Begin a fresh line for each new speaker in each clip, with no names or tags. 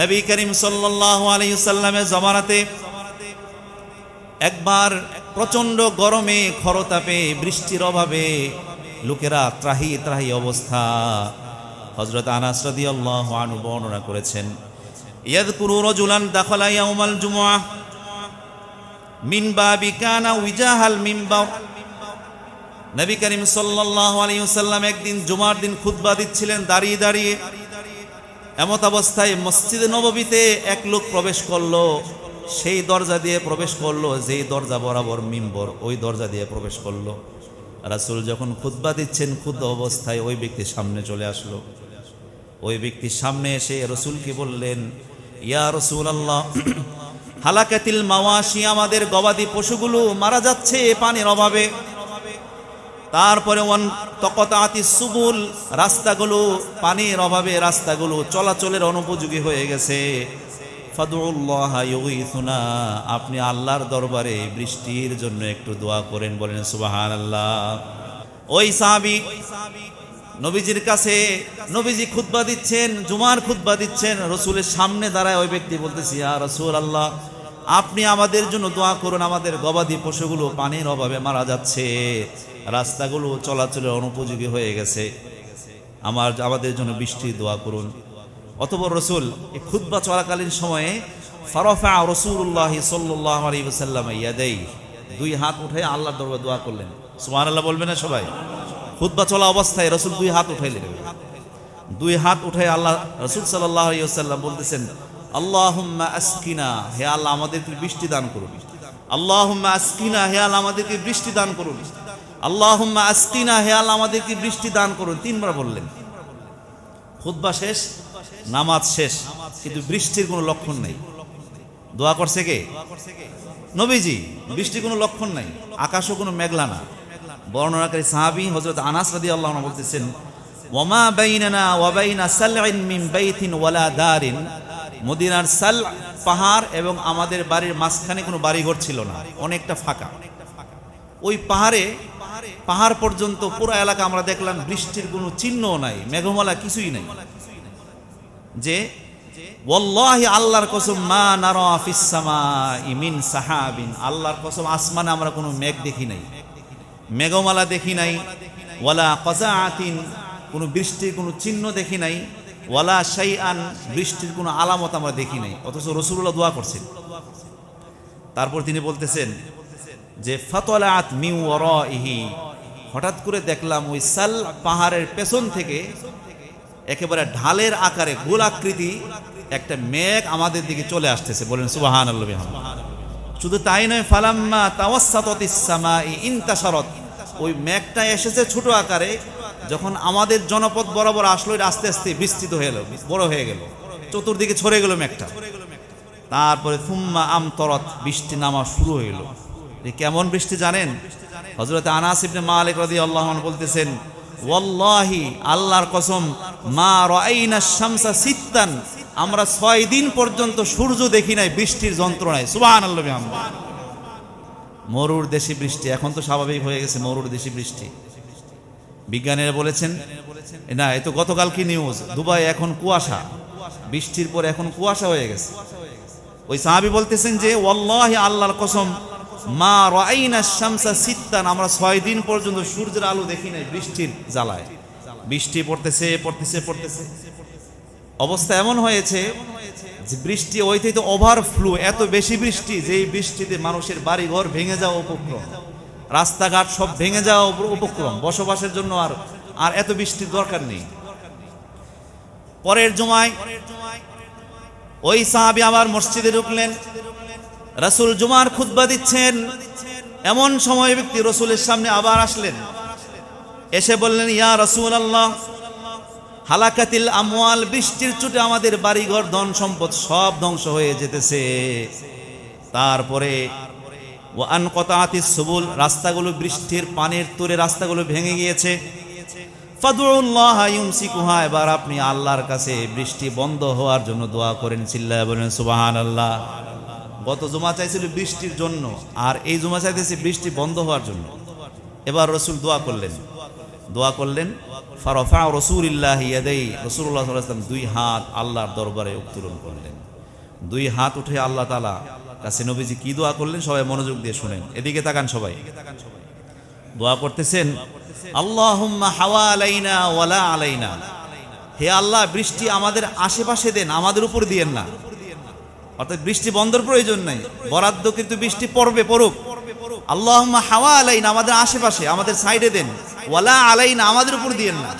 নবী করিম সাল্লাল্লাহু আলাইহি সাল্লামের জমানাতে একবার প্রচণ্ড গরমে খরতাপে বৃষ্টির অভাবে লোকেরা ত্রাহি ত্রাহি অবস্থা। হজরত আনাস রাদিয়াল্লাহু আনহু বর্ণনা করেছেন ইয়াদকুরু রাজুলান দাখালা ইয়াউমাল জুমআহ, মিন বাবি কানা উইজাহাল মিম্বার নবী করিম সাল্লাল্লাহু আলাইহি একদিন জুমার দিন খুতবা দিচ্ছিলেন দাঁড়িয়ে দাঁড়িয়ে। এমত অবস্থায় মসজিদে নববীতে এক লোক প্রবেশ করল, সেই দরজা দিয়ে প্রবেশ করল, যেই দরজা বরাবর মিম্বর, ওই দরজা দিয়ে প্রবেশ করল। রাসূল যখন খুতবা দিচ্ছেন ক্ষুদ্র অবস্থায় ওই ব্যক্তির সামনে চলে আসলো। ওই ব্যক্তির সামনে এসে রসুলকে বললেন, ইয়া রসুল আল্লাহ হালাকাতিল মাওয়াশি, আমাদের গবাদি পশুগুলো মারা যাচ্ছে পানির অভাবে। তারপরে সুবুল, রাস্তাগুলো, পানির অভাবে রাস্তাগুলো চলাচলের অনুপযোগী হয়ে গেছে। আপনি আল্লাহর দরবারে বৃষ্টির জন্য একটু দোয়া করেন, বলেন সুবাহান আল্লাহ ওই সাহাবি নবীজির কাছে নবীজি খুতবা দিচ্ছেন, জুমার খুতবা দিচ্ছেন, রসুলের সামনে দাঁড়ায় ওই ব্যক্তি বলতেছি আর রসুল আল্লাহ আপনি আমাদের জন্য দোয়া করুন, আমাদের গবাদি পশুগুলো পানির অভাবে মারা যাচ্ছে। রাস্তাগুলো চলাচলের অনুপযোগী হয়ে গেছে। আমার, আমাদের জন্য বৃষ্টি দোয়া করুন। অতপর রসুল, এই খুতবা চলাকালীন সময়ে ফারফা রসুল্লাহ সাল্লাহ আলী সাল্লাম ইয়াদেই দুই হাত উঠে আল্লাহর দরবার দোয়া করলেন। সুমান আল্লাহ বলবে না সবাই? খুতবা চলা অবস্থায় রসুল দুই হাত উঠাইলেন। দুই হাত উঠে আল্লাহ, রসুল সাল্লাহ সাল্লাম বলতেছেন আল্লাহুম্মা আসকিনা, হে আল্লাহ আমাদেরকে বৃষ্টি দান করুন। আল্লাহুম্মা আসকিনা, হে আল্লাহ আমাদেরকে বৃষ্টি দান করুন। আল্লাহুম্মা আসকিনা, হে আল্লাহ আমাদেরকে বৃষ্টি দান করুন। তিনবার বললেন। খুতবা শেষ, নামাজ শেষ, কিন্তু বৃষ্টির কোনো লক্ষণ নেই। দোয়া করছে কে? নবীজি, বৃষ্টির কোনো লক্ষণ নাই, আকাশও কোনো মেঘলা না। বর্ণনাকারী সাহাবী হযরত আনাস রাদিয়াল্লাহু আনহু বলতেছেন, ওয়া বাইনা সালইন মিন বাইতিন ওয়ালা দারিন মদিনার সাল, পাহাড় এবং আমাদের বাড়ির মাঝখানে কোনো বাড়িঘর ছিল না, অনেকটা ফাঁকা। ওই পাহাড়ে, পাহাড় পর্যন্ত পুরো এলাকা আমরা দেখলাম বৃষ্টির কোনো চিহ্নও নাই, মেঘমালা কিছুই নাই। যে, ওয়াল্লাহি আল্লাহর কসম, মা নারা ফিস সামাই মিন সাহাবিন। আল্লাহর কসম, আসমানে আমরা কোনো মেঘ দেখি নাই, মেঘমালা দেখি নাই, ওয়ালা কজাআতিন, কোনো বৃষ্টির কোনো চিহ্ন দেখি নাই। ওয়ালা শাইআন, বৃষ্টির কোনো আলামত আমরা দেখি নাই, অথচ রসুল্লাহ দোয়া করছেন। তারপর তিনি বলতেছেন যে ফতলাত মিউ ইহি হঠাৎ করে দেখলাম ওই সাল পাহাড়ের পেছন থেকে একেবারে ঢালের আকারে গোলাকৃতি একটা মেঘ আমাদের দিকে চলে আসতেছে। বলেন সুবাহান শুধু তাই নয়, ফালাম্মা তাওয়াসাতিস সামাই ইনতাশারত। ওই মেঘটা এসেছে ছোট আকারে যখন আমাদের জনপদ বরাবর আসলো আস্তে আস্তে বিস্তৃত হয়ে গেল বড় হয়ে গেল। চতুর্দিকে ছড়ে গেল মেঘটা। তারপরে ফুম্মা আমতরত, বৃষ্টি নামা শুরু হইল কেমন বৃষ্টি জানেন? হজরত আনাস ইবনে মালিক রাদিয়াল্লাহু আনহু বলতেছেন, ওয়াল্লাহি, আল্লাহর কসম, মা রাআইনা শামসা সিত্তান, আমরা ছয় দিন পর্যন্ত সূর্য দেখি নাই, বৃষ্টির যন্ত্রণায়। সুবহানাল্লাহ বিহামদি মরুর দেশি বৃষ্টি, এখন তো স্বাভাবিক হয়ে গেছে মরুর দেশি বৃষ্টি। বিজ্ঞানীরা বলেছেন, না, এ তো গতকাল কি নিউজ দুবাই এখন কুয়াশা। বৃষ্টির পর এখন কুয়াশা হয়ে গেছে। ওই সাহাবি বলতেছেন যে, ওয়াল্লাহি আল্লাহর কসম, মা রাইনা শামসা সিত্তান, আমরা ছয় দিন পর্যন্ত সূর্যের আলো দেখি নাই বৃষ্টির জ্বালায়। বৃষ্টি পড়তেছে পড়তেছে পড়তেছে। অবস্থা এমন হয়েছে যে, বৃষ্টি ওই থেকে ওভারফ্লো এত বেশি বৃষ্টি যে এই বৃষ্টিতে মানুষের বাড়ি ঘর ভেঙে যাওয়া উপক্রম। রাস্তাঘাট সব ভেঙে যাওয়া উপ- উপক্রম, বসবাসের জন্য আর আর এত বৃষ্টির দরকার নেই। পরের জমায় ওই সাহাবি আবার মসজিদে ঢুকলেন। রাসূল জুমার খুতবা দিচ্ছেন। এমন সময় ব্যক্তি রসুলের সামনে আবার আসলেন। এসে বললেন, ইয়া রসুল আল্লাহ হালাকাতিল আমওয়াল, বৃষ্টির চুটে আমাদের বাড়িঘর ধন সম্পদ সব ধ্বংস হয়ে যেতেছে। তারপরে ও আনকতাতি সুবুল, রাস্তাগুলো বৃষ্টির পানির তোরে রাস্তাগুলো ভেঙে গিয়েছে। ফাদুল্লাহ ইউমসিকুহা, এবার আপনি আল্লাহর কাছে বৃষ্টি বন্ধ হওয়ার জন্য দোয়া করেন বলেন সুবাহান আল্লাহ গত জমা চাইছিল বৃষ্টির জন্য, আর এই জমা চাইতেছে বৃষ্টি বন্ধ হওয়ার জন্য। এবার রসুল দোয়া করলেন। দোয়া করলেন, ফারফা রসুলিল্লাহ ইয়াদাই রসুল্লাহ দুই হাত আল্লাহর দরবারে উত্তোলন করলেন। দুই হাত উঠে আল্লাহ তালা কাছে নবীজি কি দোয়া করলেন সবাই মনোযোগ দিয়ে শুনেন। এদিকে তাকান সবাই। দোয়া করতেছেন, আল্লাহুম্মা হাওয়া আলাইনা হে আল্লাহ, বৃষ্টি আমাদের আশেপাশে দেন, আমাদের উপর দিয়েন না। অর্থাৎ বৃষ্টি বন্ধর প্রয়োজন নাই, বরাদ্দ কিন্তু বৃষ্টি পড়বে, পড়ুক। আল্লাহুম্মা হাওয়া আলাইনা আমাদের আশেপাশে, আমাদের সাইডে দেন ওয়ালা আলাইনা আমাদের উপর দিয়েন না।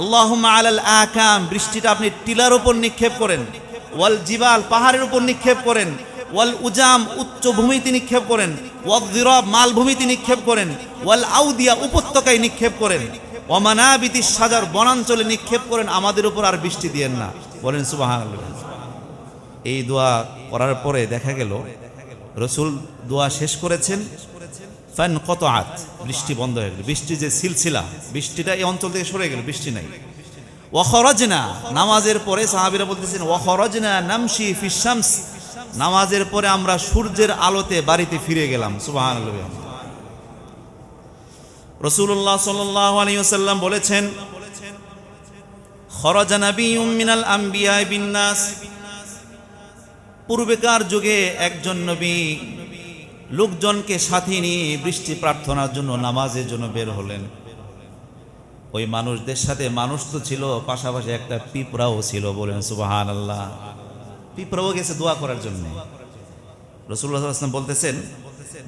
আল্লাহুম্মা আলাল আকাম, বৃষ্টিটা আপনি টিলার উপর নিক্ষেপ করেন। ওয়াল জিবাল, পাহাড়ের উপর নিক্ষেপ করেন। ওয়াল উজাম, উচ্চ ভূমিতে নিক্ষেপ করেন। ওয়াল মালভূমিতে নিক্ষেপ করেন। ওয়াল আউদিয়া, উপত্যকায় নিক্ষেপ করেন। ওমানাবিতি সাজার বনাঞ্চলে নিক্ষেপ করেন। আমাদের উপর আর বৃষ্টি দিয়েন না। বলেন, সুবহানাল্লাহ। এই দোয়া করার পরে দেখা গেল, রসুল দোয়া শেষ করেছেন। ফ্যান কত আত বৃষ্টি বন্ধ হয়ে গেল। বৃষ্টি যে সিলসিলা, বৃষ্টিটা এই অঞ্চল থেকে সরে গেল, বৃষ্টি নাই। ওয়াখরজনা, নামাজের পরে সাহাবিরা বলতেছেন, ওয়াখরজনা নামশি ফিশামস নামাজের পরে আমরা সূর্যের আলোতে বাড়িতে ফিরে গেলাম। সুবহানাল্লাহ। রসুল্লাহ সাল্লাল্লাহু আলাইহি ওয়াসাল্লাম বলেছেন মিনাল আম্বিয়া বিন্নাস পূর্বেকার যুগে একজন নবী লোকজনকে সাথে নিয়ে বৃষ্টি প্রার্থনার জন্য নামাজের জন্য বের হলেন। ওই মানুষদের সাথে মানুষ তো ছিল, পাশাপাশি একটা পিঁপড়াও ছিল বলেন সুবাহান আল্লাহ পিঁপড়াও গেছে দোয়া করার জন্য। রসুল্লাহ বলতেছেন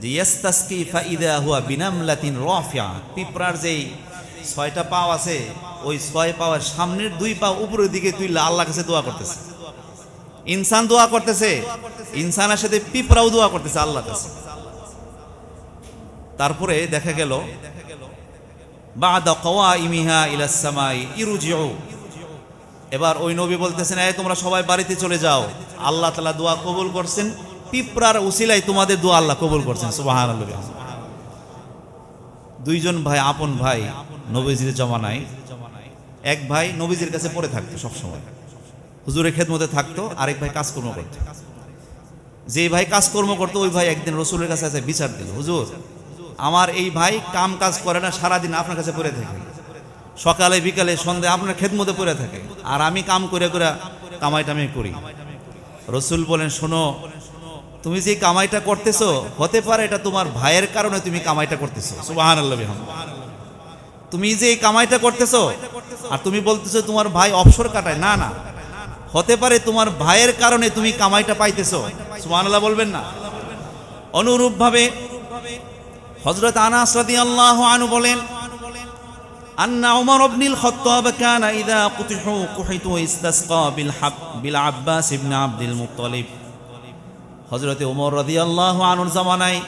যে, ইয়াস্তাসকি ফাইদা হুয়া বিনামলাতিন রফিয়া। পিঁপড়ার যেই ছয়টা পাও আছে, ওই ছয় পাওয়ার সামনের দুই পা উপরের দিকে তুই আল্লাহ কাছে দোয়া করতেছে। ইনসান দোয়া করতেছে, ইনসানের সাথে পিঁপড়াও দোয়া করতেছে আল্লাহ কাছে। তারপরে দেখা গেল বাদা কওয়া ইমিহা ইলাসামাই ইরুজিউ। এবার ওই নবী বলতেছেন, এই তোমরা সবাই বাড়িতে চলে যাও। আল্লাহ তালা দোয়া কবুল করছেন। পিঁপড়ার উসিলাই তোমাদের দোয়া আল্লাহ কবুল করছেন। সুবাহান দুইজন ভাই, আপন ভাই নবীজির জমানায়, এক ভাই নবীজির কাছে পড়ে থাকতো সবসময়। হুজুরের খেদমতে থাকতো, আরেক ভাই কাজকর্ম করতো। যে ভাই কাজকর্ম করতো, ওই ভাই একদিন রসুলের কাছে আছে বিচার দিল, হুজুর আমার এই ভাই কাম কাজ করে না, সারাদিন আপনার কাছে পড়ে থাকে। সকালে, বিকালে, সন্ধ্যে আপনার খেদমতে পড়ে থাকে। আর আমি কাম করে করে কামাই টামাই করি। রসুল বলেন, শোনো, তুমি যে কামাইটা করতেছো, হতে পারে এটা তোমার ভাইয়ের কারণে তুমি কামাইটা করতেছো। সুবাহান তুমি যে এই কামাইটা করতেছো, আর তুমি বলতেছো তোমার ভাই অবসর কাটায়, না না। হতে পারে তোমার ভাইয়ের কারণে তুমি কামাইটা পাইতেছো। সুবহানাল্লাহ বলবেন না। অনুরূপভাবে হযরত আনাস রাদিয়াল্লাহু আনহু বলেন, আন্না উমর ইবনুল খাত্তাব কানা ইযা কুতিহু কুহিতু ইস্তাসকা বিল হাক, বিল আব্বাস ইবনে আব্দুল মুত্তালিব। হযরত ওমর রাদিয়াল্লাহু আনহুর জামানায়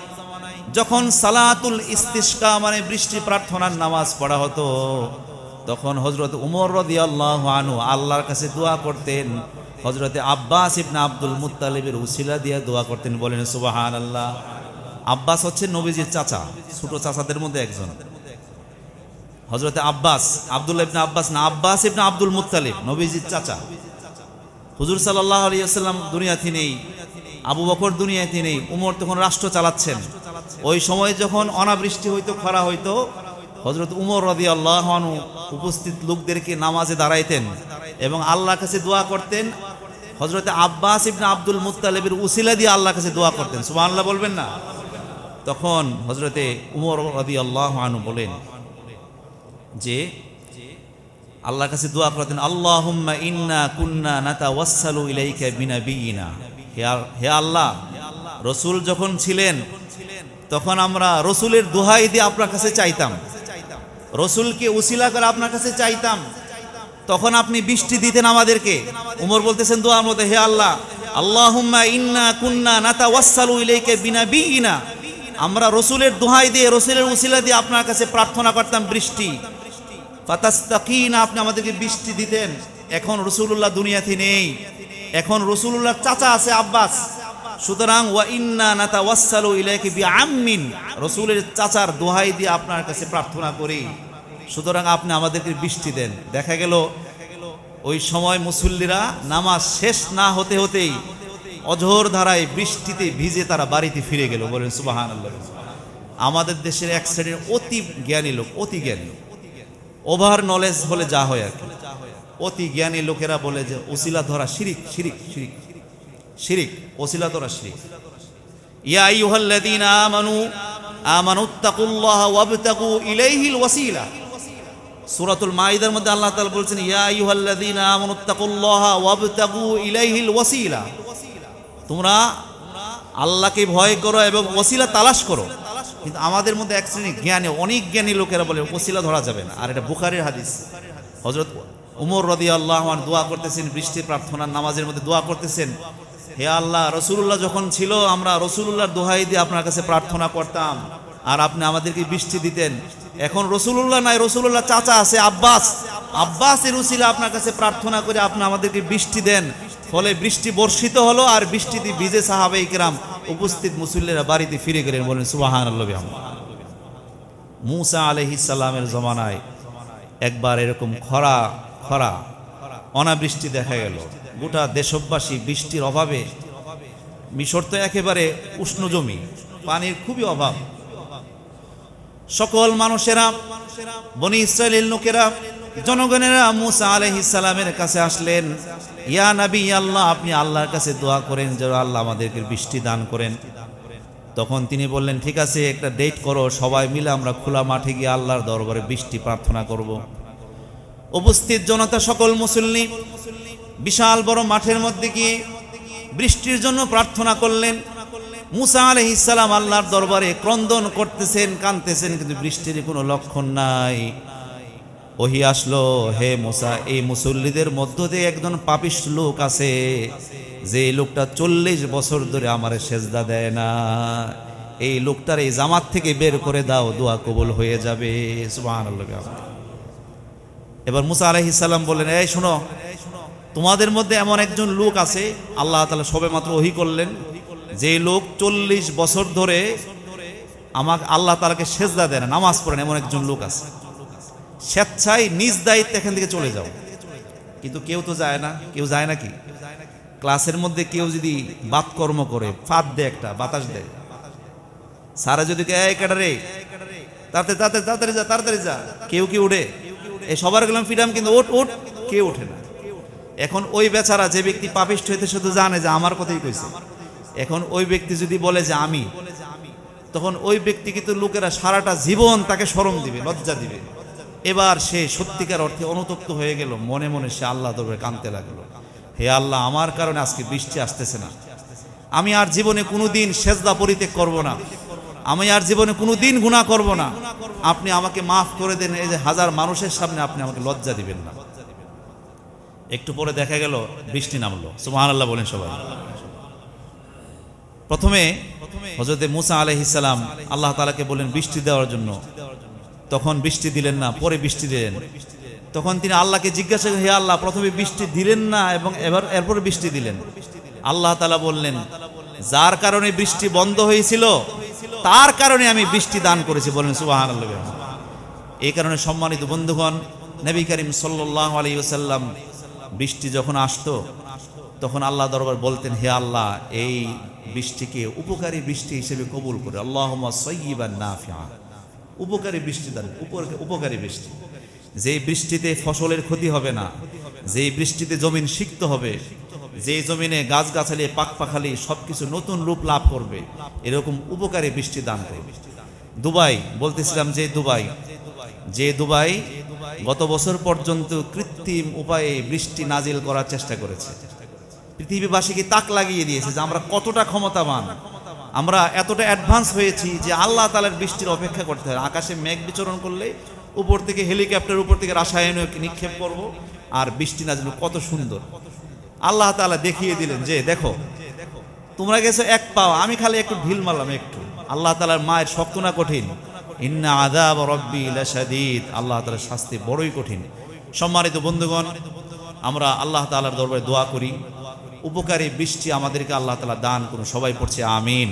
যখন সালাতুল ইস্তিসকা মানে বৃষ্টি প্রার্থনার নামাজ পড়া হতো, তখন হজরত উমর রদি আল্লাহ আনু আল্লাহর কাছে দোয়া করতেন। হজরতে আব্বাস ইবনা আব্দুল মুত্তালিবের উসিলা দিয়ে দোয়া করতেন, বলেন সুবাহান আল্লাহ আব্বাস হচ্ছে নবীজির চাচা, ছোট চাচাদের মধ্যে একজন। হজরতে আব্বাস, আব্দুল্লাহ ইবনা আব্বাস না, আব্বাস ইবনা আব্দুল মুত্তালিব, নবীজির চাচা। হুজুর সাল্লাহ আলিয়াল্লাম দুনিয়াতে নেই, আবু বকর দুনিয়াতে নেই, উমর তখন রাষ্ট্র চালাচ্ছেন। ওই সময় যখন অনাবৃষ্টি হইতো, খরা হইতো হজরত উমর রদি আল্লাহ উপস্থিত লোকদেরকে নামাজে দাঁড়াইতেন এবং আল্লাহর কাছে দোয়া করতেন। হজরতে আব্বাস ইবনা আব্দুল মুত্তালেবের উসিলা দিয়ে আল্লাহর কাছে দোয়া করতেন। সুবাহ আল্লাহ বলবেন না? তখন হজরতে উমর রদি আল্লাহ আনু বলেন যে, আল্লাহর কাছে দোয়া করতেন আল্লাহুম্মা ইন্না কুন্না নাতা ওয়াসালু ইলাইকা বিনাবিয়িনা। হে আল- হে আল্লাহ, রসুল যখন ছিলেন, তখন আমরা রসুলের দোহাই দিয়ে আপনার কাছে চাইতাম। রসুলকে উসিলা করে আপনার কাছে চাইতাম। তখন আপনি বৃষ্টি দিতেন আমাদেরকে। উমর বলতেছেন, দোয়ার মধ্যে, হে আল্লাহ, আল্লাহুম্মা ইন্না কুন্না নাতা ওয়াসালু ইলাইকা বিনাবিয়িনা। আমরা রসুলের দোহাই দিয়ে, রসুলের উসিলা দিয়ে আপনার কাছে প্রার্থনা করতাম বৃষ্টি। ফাতাস্তাকিনা, আপনি আমাদেরকে বৃষ্টি দিতেন। এখন রসুল্লাহ দুনিয়াতে নেই। এখন রসুল্লাহ চাচা আছে আব্বাস। সুতরাং, ওয়া ইন্না নাতা ওয়াসালু ইলাইকি বি আম্মিন রসুলের চাচার দোহাই দিয়ে আপনার কাছে প্রার্থনা করি। সুতরাং আপনি আমাদেরকে বৃষ্টি দেন। দেখা গেল, ওই সময় মুসল্লিরা নামাজ শেষ না হতে হতেই অঝোর ধারায় বৃষ্টিতে ভিজে তারা বাড়িতে ফিরে গেল। বলেন সুবাহান আমাদের দেশের এক শ্রেণির অতি জ্ঞানী লোক, অতি জ্ঞানী। ওভার নলেজ বলে যা হয় আর কি। অতি জ্ঞানী লোকেরা বলে যে, ওসিলা ধরা শিরিক শিরিক শিরিক শিরিক, ওসিলা ধরা শিরিক। ইয়া আইয়ুহাল্লাযীনা আমানু, আমানুত্তাকুল্লাহা ওয়াবতাগু ইলাইহিল ওয়াসিলা। সূরাতুল মাইদার মধ্যে আল্লাহ তাআলা বলছেন, ইয়া আইয়ুহাল্লাযীনা আমানুত্তাকুল্লাহা ওয়াবতাগু ইলাইহিল ওয়াসিলা। তোমরা আল্লাহকে ভয় করো এবং ওসিলা তালাশ করো। কিন্তু আমাদের মধ্যে এক শ্রেণি জ্ঞানী, অনেক জ্ঞানী লোকেরা বলে ওসিলা ধরা যাবে না। আর এটা বুখারের হাদিস। হজরত উমর রদি আল্লাহ আমার দোয়া করতেছেন, বৃষ্টি প্রার্থনার নামাজের মধ্যে দোয়া করতেছেন। হে আল্লাহ রসুল্লাহ যখন ছিল, আমরা রসুল্লাহর দোহাই দিয়ে আপনার কাছে প্রার্থনা করতাম। আর আপনি আমাদেরকে বৃষ্টি দিতেন। এখন রসুল্লাহ নাই রসুল্লাহ চাচা আছে, আব্বাস। আব্বাস এর উসিলা আপনার কাছে প্রার্থনা করে আপনি আমাদেরকে বৃষ্টি দেন। ফলে বৃষ্টি বর্ষিত হলো আর বৃষ্টিতে ভিজে সাহাবে ইকরাম উপস্থিত মুসল্লিরা বাড়িতে ফিরে গেলেন বলেন সুবাহান মুসা সালামের জমানায় একবার এরকম খরা খরা, অনাবৃষ্টি দেখা গেল। গোটা দেশবাসী বৃষ্টির অভাবে, মিশর তো একেবারে উষ্ণ জমি, পানির খুবই অভাব। সকল মানুষেরা, বনি ইসরায়েলের লোকেরা জনগণেরা মুসা সালামের কাছে আসলেন, ইয়া নবী, আল্লাহ, আপনি আল্লাহর কাছে দোয়া করেন যে আল্লাহ আমাদেরকে বৃষ্টি দান করেন। তখন তিনি বললেন, ঠিক আছে, একটা ডেট করো, সবাই মিলে আমরা খোলা মাঠে গিয়ে আল্লাহর দরবারে বৃষ্টি প্রার্থনা করব। উপস্থিত জনতা সকল মুসল্লি বিশাল বড় মাঠের মধ্যে গিয়ে বৃষ্টির জন্য প্রার্থনা করলেন। মুসা আলহিসাল্লাম আল্লাহর দরবারে ক্রন্দন করতেছেন কানতেছেন কিন্তু বৃষ্টির কোনো লক্ষণ নাই। ওহি আসলো, হে মুসা, এই মুসল্লিদের মধ্য দিয়ে একজন পাপিস লোক আছে, যে লোকটা চল্লিশ বছর ধরে আমার সেজদা দেয় না। এই লোকটার এই জামাত থেকে বের করে দাও, দোয়া কবুল হয়ে যাবে। এবার মুসা আলাইহিসাল্লাম বললেন, এই শোনো, তোমাদের মধ্যে এমন একজন লোক আছে, আল্লাহ তালা সবে মাত্র ওহি করলেন, যে লোক চল্লিশ বছর ধরে আমাকে, আল্লাহ তালাকে সেজদা দেয় না, নামাজ পড়েন এমন একজন লোক আছে। স্বেচ্ছায় নিজ দায়িত্বে এখান থেকে চলে যাও। কিন্তু কেউ তো যায় না। কেউ যায় নাকি ক্লাসের মধ্যে কেউ যদি বাতকর্ম করে, ফাঁদ দেয় একটা, বাতাস দেয়। সারা যদি তাড়াতাড়ি যা কেউ কি উঠে? এই সবার গেলাম ফিরাম কিন্তু ওট ওট কেউ ওঠে না। এখন ওই বেচারা যে ব্যক্তি পাপিষ্ঠ হইতে শুধু জানে যে আমার কথাই কইছে। এখন ওই ব্যক্তি যদি বলে যে আমি, তখন ওই ব্যক্তি কিন্তু লোকেরা সারাটা জীবন তাকে স্মরণ দিবে, লজ্জা দিবে। এবার সে সত্যিকার অর্থে অনুতপ্ত হয়ে গেল। মনে মনে সে আল্লাহ দরবারে কানতে লাগল। হে আল্লাহ, আমার কারণে আজকে বৃষ্টি আসতেছে না। আমি আর জীবনে কোনো দিন সেজদা পরিত্যাগ করব না। আমি আর জীবনে কোনো দিন গুণা করব না। আপনি আমাকে মাফ করে দেন, এই যে হাজার মানুষের সামনে আপনি আমাকে লজ্জা দিবেন না। একটু পরে দেখা গেল, বৃষ্টি নামলো। সুমাহান আল্লাহ বলেন সবাই। প্রথমে হজরতে মুসা আলহিসাল্লাম আল্লাহ তালাকে বলেন বৃষ্টি দেওয়ার জন্য। তখন বৃষ্টি দিলেন না পরে বৃষ্টি দিলেন। তখন তিনি আল্লাহকে জিজ্ঞাসা করেন, হে আল্লাহ প্রথমে বৃষ্টি দিলেন না এবং এবার এরপরে বৃষ্টি দিলেন। আল্লাহ তালা বললেন যার কারণে বৃষ্টি বন্ধ হয়েছিল তার কারণে আমি বৃষ্টি দান করেছি বলেন আল্লাহ এই কারণে সম্মানিত বন্ধুগণ নবী করিম সাল্লাহ আলী ওসাল্লাম বৃষ্টি যখন আসতো তখন আল্লাহ দরবার বলতেন হে আল্লাহ এই বৃষ্টিকে উপকারী বৃষ্টি হিসেবে কবুল করে আল্লাহ সৈবান নাফিয়া উপকারী বৃষ্টি দান, উপকারী বৃষ্টি। যে বৃষ্টিতে ফসলের ক্ষতি হবে না যে বৃষ্টিতে জমিন সিক্ত হবে যে জমিনে গাছগাছালি পাক পাখালি সবকিছু নতুন রূপ লাভ করবে, এরকম উপকারী বৃষ্টি দান করবে দুবাই, বলতেছিলাম যে দুবাই। যে দুবাই গত বছর পর্যন্ত কৃত্রিম উপায়ে বৃষ্টি নাজিল করার চেষ্টা করেছে। পৃথিবীবাসীকে তাক লাগিয়ে দিয়েছে যে আমরা কতটা ক্ষমতাবান আমরা এতটা অ্যাডভান্স হয়েছি যে আল্লাহ তালার বৃষ্টির অপেক্ষা করতে হয়। আকাশে মেঘ বিচরণ করলে উপর থেকে হেলিকপ্টার উপর থেকে রাসায়নিক নিক্ষেপ করব আর বৃষ্টি নাজিল কত সুন্দর। আল্লাহ তাআলা দেখিয়ে দিলেন যে, দেখো, তোমরা গেছো এক পাও, আমি খালি একটু ঢিল মারলাম একটু। আল্লাহ তালার মায়ের শক্ত না কঠিন। ইন্না আদাব রব্বি লাশাদীদ। আল্লাহ তালার শাস্তি বড়ই কঠিন। সম্মানিত বন্ধুগণ, আমরা আল্লাহ তালার দরবারে দোয়া করি। উপকারী বৃষ্টি আমাদেরকে আল্লাহ তালা দান করুন। সবাই পড়ছে আমিন।